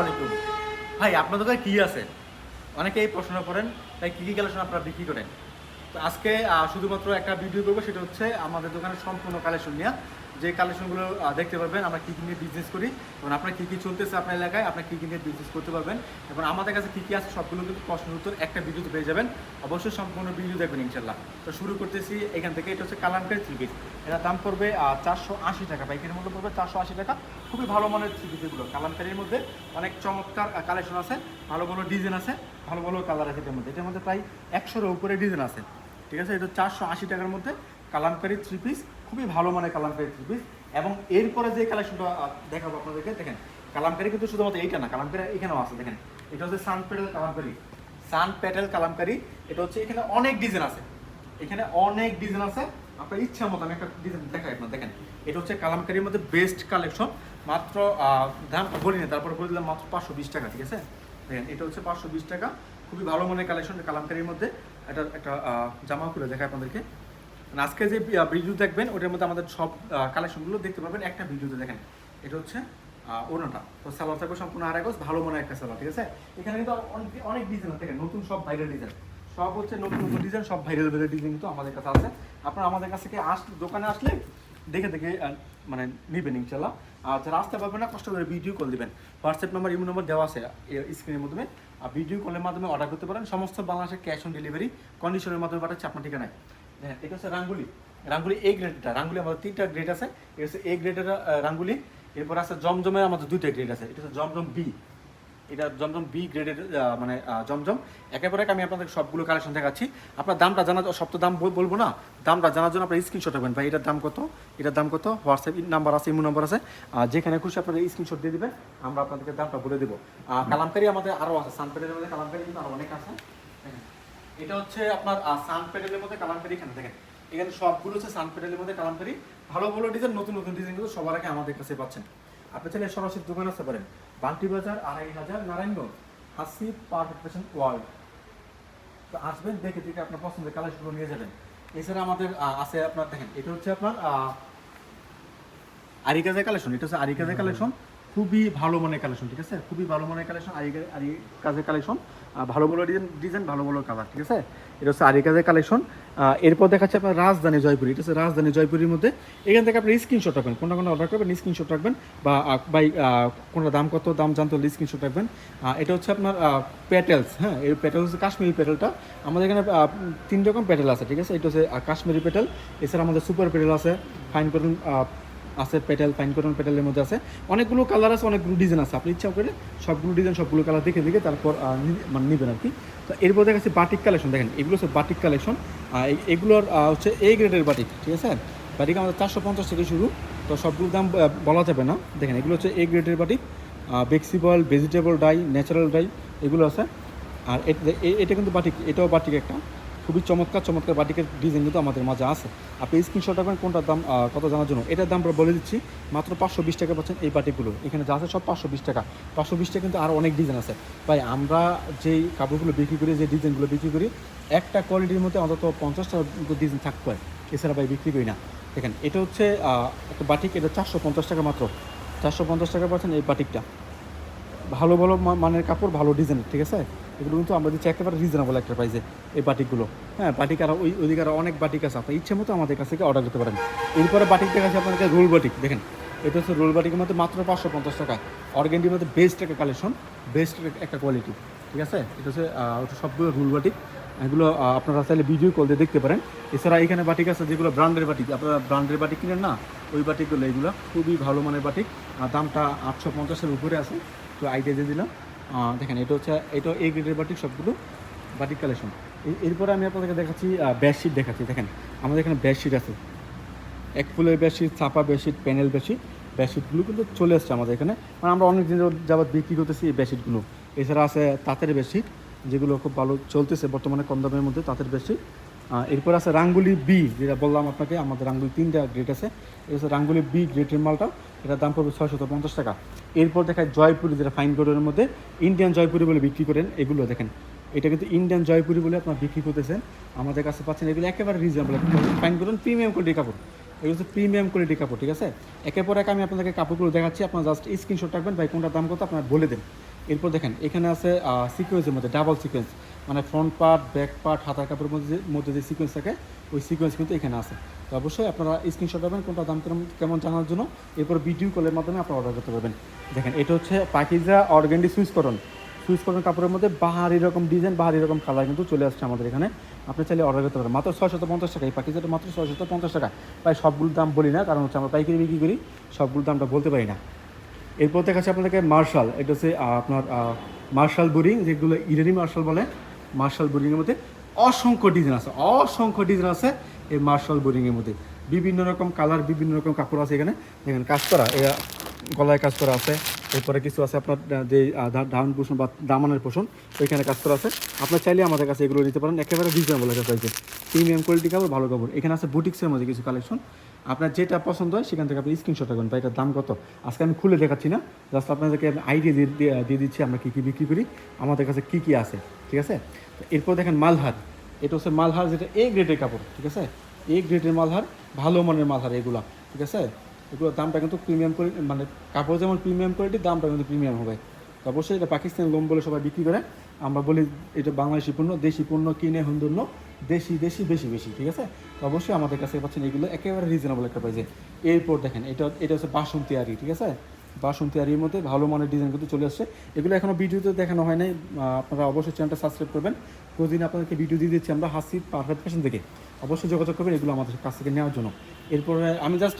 আলাইকুম। ভাই, আপনাদের কাছে কি আছে? অনেকে এই প্রশ্ন করেন, তাই কি কি কালেকশন আপনারা বিক্রি করেন? তো আজকে শুধুমাত্র একটা ভিডিও করব, সেটা হচ্ছে আমাদের দোকানের সম্পূর্ণ কালেকশন নিয়ে। যে কালেকশনগুলো দেখতে পারবেন, আমরা কী কী নিয়ে বিজনেস করি, এবং আপনার কী কী চলতেছে আপনার এলাকায় আপনার কী কী নিয়ে বিজনেস করতে পারবেন, এবং আমাদের কাছে কী কী আছে সবগুলো কিন্তু প্রশ্ন উত্তর একটা ভিডিওতে পেয়ে যাবেন। অবশ্যই সম্পূর্ণ ভিডিও দেখবেন ইনশাল্লাহ তো শুরু করতেছি, এখান থেকে এটা হচ্ছে কালামকারি থ্রি পিস এটার দাম পড়বে চারশো আশি টাকা। পাইকারির মূল্য পড়বে চারশো আশি টাকা। খুবই ভালো মানের থ্রি পিস এগুলো। কালামকারির মধ্যে অনেক চমৎকার কালেকশন আছে। ভালো ভালো ডিজাইন আছে, ভালো ভালো কালার আছে এটার মধ্যে। এটার মধ্যে প্রায় একশোর উপরে ডিজাইন আছে। ঠিক আছে? এটা চারশো আশি টাকার মধ্যে কালামকারি থ্রি পিস খুবই ভালো মানের কালামকারি থ্রি পিস এবং এরপরে যে কালেকশনটা দেখাবো আপনাদেরকে, দেখেন, কালামকারি কিন্তু শুধুমাত্র এইটা না, কালামকারি এখানেও আছে, দেখেন, এটা হচ্ছে সান পেটেল কালামকারি সান পেটেল কালামকারি, এটা হচ্ছে এখানে অনেক ডিজাইন আছে, এখানে অনেক ডিজাইন আছে, আপনার ইচ্ছা মতো আমি একটা ডিজাইন দেখাই আপনার, দেখেন, এটা হচ্ছে কালামকারির মধ্যে বেস্ট কালেকশন মাত্র দাম বলি না তারপরে বলে দিলাম মাত্র পাঁচশো বিশ টাকা, ঠিক আছে, দেখেন, এটা হচ্ছে পাঁচশো বিশ টাকা, খুবই ভালো মানের কালেকশন কালামকারির মধ্যে, এটা একটা জামা খুলে দেখায় আপনাদেরকে মানে আজকে যে ভিডিও দেখবেন, ওটার মধ্যে আমাদের সব কালেকশনগুলো দেখতে পাবেন একটা ভিডিওতে দেখেন, এটা হচ্ছে ওনাটা তো সালোয়ার থাকবে সম্পূর্ণ আড়াই গজ, ভালো মনে একটা সালোয়ার, ঠিক আছে? এখানে কিন্তু অনেক- অনেক ডিজাইন দেখেন নতুন সব ভাইরাল ডিজাইন সব হচ্ছে নতুন নতুন ডিজাইন সব ভাইরাল ভাইরাল ডিজাইন কিন্তু আমাদের কাছে আছে। আপনারা আমাদের কাছ থেকে আস, দোকানে আসলে দেখে দেখে মানে নেবেন ইনশাল্লাহ আর যারা আসতে পারবেন না, কষ্ট করে ভিডিও কল দেবেন। হোয়াটসঅ্যাপ নাম্বার ইমো নাম্বার দেওয়া আছে স্ক্রিনের মাধ্যমে। আর ভিডিও কলের মাধ্যমে অর্ডার করতে পারেন। সমস্ত বাংলাদেশের ক্যাশ অন ডেলিভারি কন্ডিশনের মাধ্যমে পাঠাচ্ছে আপনার ঠিকানায়। হ্যাঁ এটা হচ্ছে রাঙ্গুলি। রাঙ্গুলি এ গ্রেডটা রাঙ্গুলি আমাদের তিনটা গ্রেড আছে। এটা হচ্ছে এ গ্রেডের রাঙ্গুলি। এরপর আছে জমজমের আমাদের দুইটা গ্রেড আছে। এটা হচ্ছে জমজম বি এটা জমজম বি গ্রেডের মানে জমজম। একেবারে এক আমি আপনাদের সবগুলো কালেকশন দেখাচ্ছি। আপনার দামটা জানা সব তো দাম বল- বলব না? দামটা জানার জন্য আপনার স্ক্রিনশট রাখবেন ভাই, এটার দাম কত? এটার দাম কত? হোয়াটসঅ্যাপ নাম্বার আছে, ইমো নাম্বার আছে। যেখানে খুশি আপনারা স্ক্রিনশট দিয়ে দিবেন। আমরা আপনাদেরকে দামটা বলে দেবো। কালামকারি আমাদের আরও আছে। সানপেডের মধ্যে কালামকারি কিন্তু আরও অনেক আছে। দেখেন। এটা হচ্ছে আপনার সানপেডেলের মধ্যে কালামকারি এখানে দেখেন। এখানে সবগুলো হচ্ছে সানপেডেলের মধ্যে কালামকারি ভালো ভালো ডিজাইন নতুন নতুন ডিজাইন কিন্তু সবার আগে আমাদের কাছে পাচ্ছেন। আপনি চাইলে সরাসরি দোকান আসতে পারেন। বান্টি বাজার আড়াই হাজার নারায়ণগঞ্জ হাসি ফ্যাশন ওয়ার্ল্ড। তো আসবেন দেখে দেখে আপনার পছন্দের কালেকশনগুলো নিয়ে যাবেন। এছাড়া আমাদের আছে আপনার দেখেন এটা হচ্ছে আপনার আহ, আরিকাজের কালেকশন এটা হচ্ছে আরিকাজের কালেকশন খুবই ভালো মানের কালেকশন ঠিক আছে? খুবই ভালো মানের কালেকশন আরিকা আরিকাজের কালেকশন ভালো ভালো ডিজাইন ডিজাইন ভালো ভালো কালার ঠিক আছে? এটা হচ্ছে আরিকাজের কালেকশন এরপর দেখাচ্ছে আপনার রাজধানী জয়পুরি এটা হচ্ছে রাজধানী জয়পুরির মধ্যে, এখান থেকে আপনি স্ক্রিনশট রাখবেন, কোনটা কোনটা অর্ডার করবেন স্ক্রিনশট রাখবেন, বা বাই কোনটা দাম কত, দাম জানতে হলে স্ক্রিনশট রাখবেন। এটা হচ্ছে আপনার প্যাটেলস হ্যাঁ? এই প্যাটেল হচ্ছে কাশ্মীরি প্যাটেলটা আমাদের এখানে তিন রকম প্যাটেল আছে, ঠিক আছে? এটা হচ্ছে কাশ্মীরি প্যাটেল এছাড়া আমাদের সুপার প্যাটেল আছে ফাইন করুন আছে পেটেল ফাইন কটন পেটেলের মধ্যে আছে। অনেকগুলো কালার আছে, অনেকগুলো ডিজাইন আছে। আপনি ইচ্ছা করে সবগুলো ডিজাইন সবগুলো কালার দেখে দেখে তারপর মানে নেবেন আর কি তো এরপর দেখা যাচ্ছে বাটিক কালেকশন দেখেন, এগুলো হচ্ছে বাটিক কালেকশন এগুলোর হচ্ছে এ গ্রেডের বাটিক ঠিক আছে? বাটিক আমাদের চারশো পঞ্চাশ থেকে শুরু। তো সবগুলোর দাম বলা যাবে না। দেখেন, এগুলো হচ্ছে এ গ্রেডের বাটিক বেক্সিবল ভেজিটেবল ডাই ন্যাচারাল ডাই এগুলো আছে। আর এটা কিন্তু বাটিক এটাও বাটিক একটা। খুবই চমৎকার চমৎকার বাটিকের ডিজাইন কিন্তু আমাদের মাঝে আছে। আপনি স্ক্রিনশট রাখবেন, কোনটার দাম কত জানার জন্য। এটার দাম আমরা বলে দিচ্ছি, মাত্র পাঁচশো বিশ টাকা পাচ্ছেন এই বাটিকগুলো এখানে যা আছে সব পাঁচশো বিশ টাকা। পাঁচশো বিশ টাকা কিন্তু আরও অনেক ডিজাইন আছে। ভাই, আমরা যেই কাপড়গুলো বিক্রি করি যে ডিজাইনগুলো বিক্রি করি, একটা কোয়ালিটির মধ্যে অন্তত পঞ্চাশটা ডিজাইন থাকতে হয় এছাড়া ভাই বিক্রি করি না। দেখেন, এটা হচ্ছে একটা বাটিক এটা চারশো পঞ্চাশ টাকা মাত্র। চারশো পঞ্চাশ টাকা পাচ্ছেন এই বাটিকটা ভালো ভালো মানের কাপড়, ভালো ডিজাইন ঠিক আছে? এগুলো কিন্তু আমরা দিচ্ছি একেবারে রিজনেবল একটা প্রাইসে এই বাটিকগুলো। হ্যাঁ বাটিক আর ওই ওইদিকে আরও অনেক বাটিক আছে। আপনার ইচ্ছে মতো আমাদের কাছ থেকে অর্ডার করতে পারেন। এরপরে বাটিক দেখাচ্ছি আপনাদেরকে রোল বাটিক। দেখেন, এটা হচ্ছে রোল বাটিকের মধ্যে মাত্র পাঁচশো পঞ্চাশ টাকা। অর্গেন্ডির মধ্যে বেস্ট একটা কালেকশন বেস্ট একটা কোয়ালিটি ঠিক আছে? এটা হচ্ছে ওটা সবগুলো রোল বাটিক। এগুলো আপনারা চাইলে ভিডিও কল দিয়ে দেখতে পারেন। এছাড়া এখানে বাটিক আছে যেগুলো ব্র্যান্ডের বাটিক। আপনারা ব্র্যান্ডের বাটিক কিনেন না, ওই বাটিকগুলো, এগুলো খুবই ভালো মানের বাটিক। দামটা আটশো পঞ্চাশের উপরে আছে। তো আইডিয়া দিয়ে দিলাম। দেখেন, এটা হচ্ছে, এটা এই গ্রেডের বাটিক সবগুলো বাটিক কালেকশন এরপরে আমি আপনাদেরকে দেখাচ্ছি বেডশিট দেখাচ্ছি। দেখেন, আমাদের এখানে বেডশিট আছে। এক ফুলের বেডশিট ছাপা বেডশিট প্যানেল বেডশিট বেডশিটগুলো কিন্তু চলে আসছে আমাদের এখানে। মানে আমরা অনেক দিন যাবত বিক্রি করতেছি এই বেডশিটগুলো এছাড়া আছে তাঁতের বেডশিট যেগুলো খুব ভালো চলতেছে বর্তমানে কম দামের মধ্যে তাঁতের বেডশিট এরপর আছে রাঙ্গুলি বি যেটা বললাম আপনাকে, আমাদের রাঙ্গুলি তিনটা গ্রেড আছে। এটা হচ্ছে রাঙ্গুলি বি গ্রেডের মালটা, এটার দাম পড়বে ছয়শত পঞ্চাশ টাকা। এরপর দেখায় জয়পুরি, যেটা ফাইন কোডের মধ্যে ইন্ডিয়ান জয়পুরি বলে বিক্রি করেন, এগুলো দেখেন। এটা কিন্তু ইন্ডিয়ান জয়পুরি বলে আপনার বিক্রি করতেছেন। আমাদের কাছে পাচ্ছেন এগুলো একেবারে রিজনেবল ফাইন করেন প্রিমিয়াম কোয়ালিটির কাপড়। এগুলো হচ্ছে প্রিমিয়াম কোয়ালিটি কাপড়, ঠিক আছে? একের পর এক আমি আপনাদেরকে কাপড়গুলো দেখাচ্ছি, আপনার জাস্ট স্ক্রিনশট রাখবেন, ভাই কোনটার দাম কত, আপনার বলে দেন। এরপর দেখেন, এখানে আছে সিকোয়েন্সের মধ্যে ডাবল সিকোয়েন্স মানে ফ্রন্ট পার্ট ব্যাক পার্ট হাতার কাপড়ের মধ্যে মধ্যে যে সিকোয়েন্স থাকে, ওই সিকোয়েন্স কিন্তু এখানে আছে। তো অবশ্যই আপনারা স্ক্রিনশট পাবেন কোনটা দাম কেমন জানার জন্য। এরপর ভিডিও কলের মাধ্যমে আপনারা অর্ডার করতে পারবেন। দেখেন, এটা হচ্ছে পাকিজা অর্গেন্ডি সুইচ করন কাপড়ের মধ্যে বাহার এরকম ডিজাইন বাহার এরকম কালার কিন্তু চলে আসছে আমাদের এখানে। আপনি চাইলে অর্ডার করতে পারেন। মাত্র ছয়শত পঞ্চাশ টাকা। এই পাকিজাটা মাত্র ছয়শত পঞ্চাশ টাকা। প্রায় সবগুলোর দাম বলি না, কারণ হচ্ছে আমরা পাইকারি বিক্রি করি সবগুলোর দামটা বলতে পারি না। এরপর দেখাচ্ছে আপনাদেরকে মার্শাল এটা হচ্ছে আপনার মার্শাল বোরিং যেগুলো ইরানি মার্শাল বলে। মার্শাল বোরিংয়ের মধ্যে অসংখ্য ডিজাইন আছে, অসংখ্য ডিজাইন আছে এই মার্শাল বোরিংয়ের মধ্যে। বিভিন্ন রকম কালার বিভিন্ন রকম কাপড় আছে এখানে। দেখেন, কাজ করা এরা গলায় কাজ করা আছে। এরপরে কিছু আছে আপনার যে ডাউন পোষণ বা দামানের পোষণ, ওইখানে কাজ করা আছে। আপনার চাইলে আমাদের কাছে এগুলো নিতে পারেন। একেবারে রিজনেবল একটা প্রাইসে প্রিমিয়াম কোয়ালিটি কাপড়, ভালো কাপড়। এখানে আছে বুটিক্সের মধ্যে কিছু কালেকশন আপনার যেটা পছন্দ হয়, সেখান থেকে আপনি স্ক্রিনশট রাখবেন। বা এটার দাম কত? আজকে আমি খুলে দেখাচ্ছি না। জাস্ট আপনাদেরকে আমি আইডিয়া দিয়ে দিচ্ছি, আমরা কী কী বিক্রি করি। আমাদের কাছে কী কী আছে, ঠিক আছে? এরপর দেখেন মালহার। এটা হচ্ছে মালহার, যেটা এ গ্রেডের কাপড়, ঠিক আছে? এ গ্রেডের মালহার, ভালো মানের মালহার এগুলা, ঠিক আছে? এগুলোর দামটা কিন্তু প্রিমিয়াম করে মানে কাপড় যেমন প্রিমিয়াম কোয়ালিটি দামটা কিন্তু প্রিমিয়াম হবে। অবশ্যই এটা পাকিস্তানি লোম বলে সবাই বিক্রি করে। আমরা বলি এটা বাংলাদেশি পণ্য, দেশি পণ্য কিনে হুন্দন্য, দেশি দেশি, বেশি বেশি, ঠিক আছে? তো অবশ্যই আমাদের কাছে পাচ্ছেন এগুলো একেবারে রিজনেবল একটা প্রাইসে এরপর দেখেন, এটা এটা হচ্ছে বাসন্তী আরি ঠিক আছে? বাসন্তী আরির মধ্যে ভালো মানের ডিজাইন কিন্তু চলে আসছে। এগুলো এখনও ভিডিওতে দেখানো হয় নাই আপনারা অবশ্যই চ্যানেলটা সাবস্ক্রাইব করবেন। প্রতিদিন আপনাদেরকে ভিডিও দিয়ে দিচ্ছি আমরা হাসি পারফেক্ট ফ্যাশন থেকে। অবশ্যই যোগাযোগ করবেন এগুলো আমাদের কাছ থেকে নেওয়ার জন্য। এরপরে আমি জাস্ট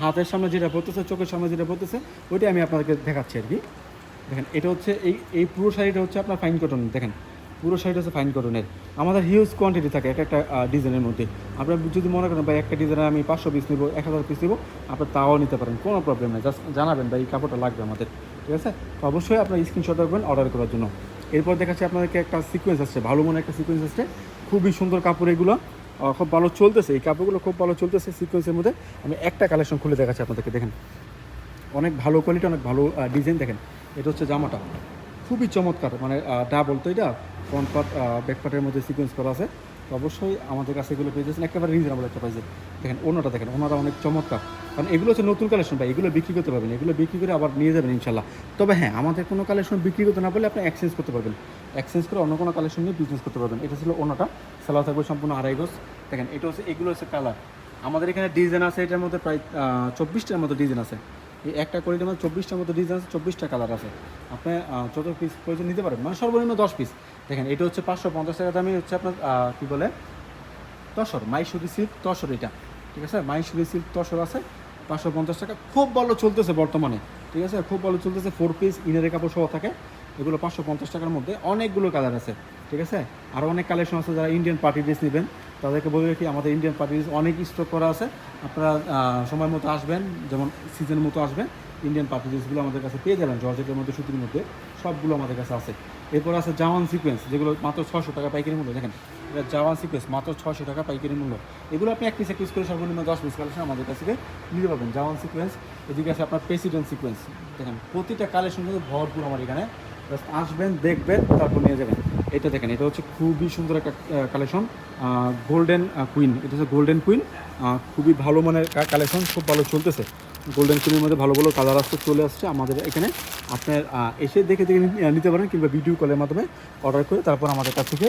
হাতের সামনে যেটা পড়তেছে, চোখের সামনে যেটা পড়তেছে, ওইটাই আমি আপনাদেরকে দেখাচ্ছি আর কি। দেখেন, এটা হচ্ছে এই এই পুরো শাড়িটা হচ্ছে আপনার ফাইন কটন দেখেন। পুরো শাড়িটা হচ্ছে ফাইন কটনের আমাদের হিউজ কোয়ান্টিটি থাকে এক একটা ডিজাইনের মধ্যে। আপনার যদি মনে করেন, ভাই, একটা ডিজাইনে আমি পাঁচশো পিস নেব, এক হাজার পিস নেব আপনার তাও নিতে পারেন, কোনো প্রবলেম নেই। জাস্ট জানাবেন, ভাই, এই কাপড়টা লাগবে আমাদের। ঠিক আছে? তো অবশ্যই আপনার স্ক্রিনশট রাখবেন অর্ডার করার জন্য। এরপর দেখাচ্ছি আপনাদেরকে একটা সিকোয়েন্স আসছে, ভালো মনে একটা সিকোয়েন্স আসছে। খুবই সুন্দর কাপড় এগুলো খুব ভালো চলতেছে। এই কাপড়গুলো খুব ভালো চলতেছে সিকোয়েন্সের মধ্যে। আমি একটা কালেকশন খুলে দেখাচ্ছি আপনাদেরকে, দেখেন। অনেক ভালো কোয়ালিটি অনেক ভালো ডিজাইন দেখেন। এটা হচ্ছে জামাটা। খুবই চমৎকার মানে ডাবল তো এটা ফ্রন্ট পার্ট ব্যাক পার্টের মধ্যে সিকোয়েন্স করা আছে। তো অবশ্যই আমাদের কাছে এগুলো পেয়ে যাচ্ছেন, একেবারে রিজনেবল একটা প্রাইসে দেখেন ওনাটা দেখেন ওনারা অনেক চমৎকার। কারণ এগুলো হচ্ছে নতুন কালেকশন ভাই, এগুলো বিক্রি করতে পারবেন, এগুলো বিক্রি করে আবার নিয়ে যাবেন ইনশাল্লাহ। তবে হ্যাঁ আমাদের কোনো কালেকশন বিক্রি করতে না পারলে আপনি এক্সচেঞ্জ করতে পারবেন। এক্সচেঞ্জ করে অন্য কোনো কালেকশন নিয়ে বিজনেস করতে পারবেন। এটা ছিল ওনাটা সালোয়ার থাকবে সম্পূর্ণ আড়াই গজ। দেখেন, এটা হচ্ছে, এগুলো হচ্ছে কালার আমাদের এখানে ডিজাইন আছে, এটার মধ্যে প্রায় চব্বিশটার মতো ডিজাইন আছে। এই একটা কোয়ালিটির মধ্যে চব্বিশটার মতো ডিজাইন আছে, চব্বিশটা কালার আছে। আপনি যত পিস প্রয়োজন নিতে পারেন মানে সর্বনিম্ন দশ পিস দেখেন, এটা হচ্ছে পাঁচশো পঞ্চাশ টাকা দামে হচ্ছে আপনার কী বলে? তসর মাইসুরি সিল্ক তসর এটা। ঠিক আছে? মাইসুরি সিল্ক তসর আছে, পাঁচশো পঞ্চাশ টাকা। খুব ভালো চলতেছে বর্তমানে। ঠিক আছে? খুব ভালো চলতেছে ফোর পিস ইনারের কাপড় সহ থাকে। এগুলো পাঁচশো পঞ্চাশ টাকার মধ্যে অনেকগুলো কালার আছে। ঠিক আছে? আরও অনেক কালেকশন আছে যারা ইন্ডিয়ান পার্টি ড্রেস নেবেন। তাদেরকে বলে রাখি, আমাদের ইন্ডিয়ান পার্টি ড্রেস অনেক স্টক করা আছে। আপনারা সময় মতো আসবেন, যেমন সিজন মতো আসবেন ইন্ডিয়ান পার্টি ড্রেসগুলো আমাদের কাছে পেয়ে যাবেন জর্জেটের মধ্যে সুতির মধ্যে সবগুলো আমাদের কাছে আছে। এরপর আছে জাওয়ান সিকোয়েন্স যেগুলো মাত্র ছশো টাকা পাইকারি মূল্য, দেখেন। এটা জাওয়ান সিকোয়েন্স মাত্র ছশো টাকা পাইকারি মূল্য। এগুলো আপনি এক পিস এক পিস করে সর্বনিম্ন দশ পিস কালেকশন আমাদের কাছ থেকে নিতে পারবেন জাওয়ান সিকোয়েন্স এদিকে আছে আপনার প্রেসিডেন্ট সিকোয়েন্স দেখেন, প্রতিটা কালেকশন কিন্তু ভরপুর আমার এখানে। আসবেন, দেখবেন, তারপর নিয়ে যাবেন। এটা দেখেন, এটা হচ্ছে খুবই সুন্দর একটা কালেকশন গোল্ডেন কুইন এটা হচ্ছে গোল্ডেন কুইন খুবই ভালো মানের কালেকশন খুব ভালো চলতেছে। গোল্ডেন কুইনের মধ্যে ভালো ভালো কালার আসতে চলে আসছে আমাদের এখানে। আপনার এসে দেখে দেখে নিতে পারেন কিংবা ভিডিও কলের মাধ্যমে অর্ডার করে তারপর আমাদের কাছ থেকে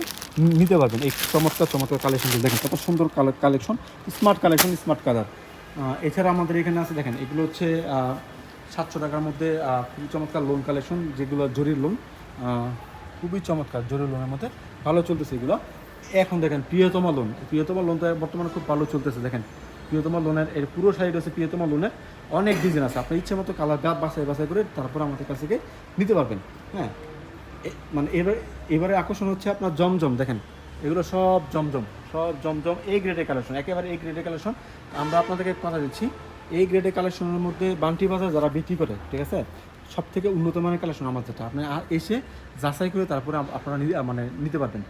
নিতে পারবেন। এই চমৎকার চমৎকার কালেকশনগুলো দেখেন, কত সুন্দর collection smart collection smart colour এছাড়া আমাদের এখানে আছে, দেখেন, এগুলো হচ্ছে সাতশো টাকার মধ্যে খুবই চমৎকার লোন কালেকশন যেগুলো জরির লোন খুবই চমৎকার, জরির লোনের মধ্যে। ভালো চলতেছে এগুলো। এখন দেখেন, প্রিয়তমা লোন প্রিয়তমা লোনটা বর্তমানে খুব ভালো চলতেছে, দেখেন। প্রিয়তমা লোনের এর পুরো সাইড হচ্ছে প্রিয়তমা লোনের অনেক ডিজাইন আছে। আপনার ইচ্ছে মতো কালার ডাব বাছাই বাছাই করে তারপর আমাদের কাছ থেকে নিতে পারবেন। হ্যাঁ? মানে এবার, এবারে আকর্ষণ হচ্ছে আপনার জমজম, দেখেন। এগুলো সব জমজম সব জমজম এই গ্রেডের কালেকশন একেবারে এই গ্রেডের কালেকশন আমরা আপনাদেরকে কথা দিচ্ছি। এই গ্রেডের কালেকশনের মধ্যে বান্টি বাজার যারা বিক্রি করে, ঠিক আছে? সব থেকে উন্নত মানের কালেকশন আমার যেটা। আপনি এসে যাচাই করে তারপরে আপনারা মানে নিতে পারবেন।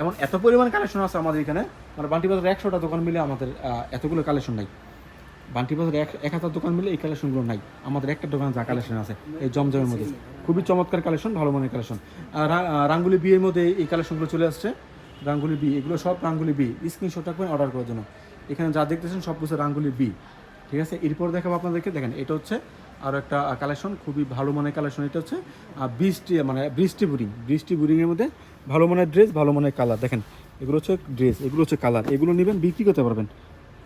এমন এত পরিমাণ কালেকশন আছে আমাদের এখানে মানে বান্টি বাজার একশোটা দোকান মিলে আমাদের এতগুলো কালেকশন নাই। বান্টি বাজার এক এক হাজার দোকান মিলে এই কালেকশনগুলো নাই। আমাদের একটা দোকানে যা কালেকশন আছে, এই জমজমের মধ্যে। খুবই চমৎকার কালেকশন ভালো মানের কালেকশন রাঙ্গুলি বিয়ের মধ্যে এই কালেকশনগুলো চলে আসছে। রাঙ্গুলি বি, এগুলো সব রাঙ্গুলি বি। স্ক্রিনশট রাখবেন অর্ডার করার জন্য। এখানে যা দেখতেছেন সব কিছু রাঙ্গুলি বি। ঠিক আছে? এরপর দেখাবো আপনাদেরকে। দেখেন, এটা হচ্ছে আরও একটা কালেকশন খুবই ভালো মানের কালেকশন এটা হচ্ছে বৃষ্টি মানে বৃষ্টি বুরিং, বৃষ্টি বুরিংয়ের মধ্যে ভালো মানের ড্রেস ভালো মানের কালার দেখেন, এগুলো হচ্ছে ড্রেস এগুলো হচ্ছে কালার এগুলো নেবেন, বিক্রি করতে পারবেন।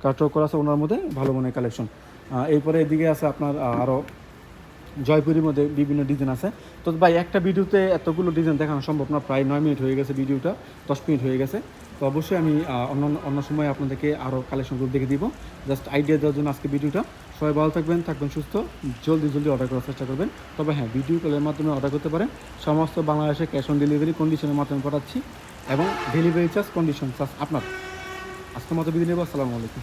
কাটক করা আছে ওনার মধ্যে, ভালো মানের কালেকশন এরপরে এদিকে আছে আপনার আরও জয়পুরের মধ্যে বিভিন্ন ডিজাইন আছে। তো ভাই, একটা ভিডিওতে এতগুলো ডিজাইন দেখানো সম্ভব না, প্রায় নয় মিনিট হয়ে গেছে ভিডিওটা, দশ মিনিট হয়ে গেছে। তো অবশ্যই আমি অন্য অন্য সময় আপনাদেরকে আরও কালেকশনগুলো দেখে দিব। জাস্ট আইডিয়া দেওয়ার জন্য আজকে ভিডিওটা। সবাই ভালো থাকবেন থাকবেন সুস্থ, জলদি জলদি অর্ডার করার চেষ্টা করবেন। তবে হ্যাঁ ভিডিও কলের মাধ্যমে অর্ডার করতে পারেন। সমস্ত বাংলাদেশে ক্যাশ অন ডেলিভারি কন্ডিশনের মাধ্যমে পাঠাচ্ছি এবং ডেলিভারি চার্জ কন্ডিশন চার্জ আপনার। আজকের মতো বিদায় নেব, আসসালামু আলাইকুম।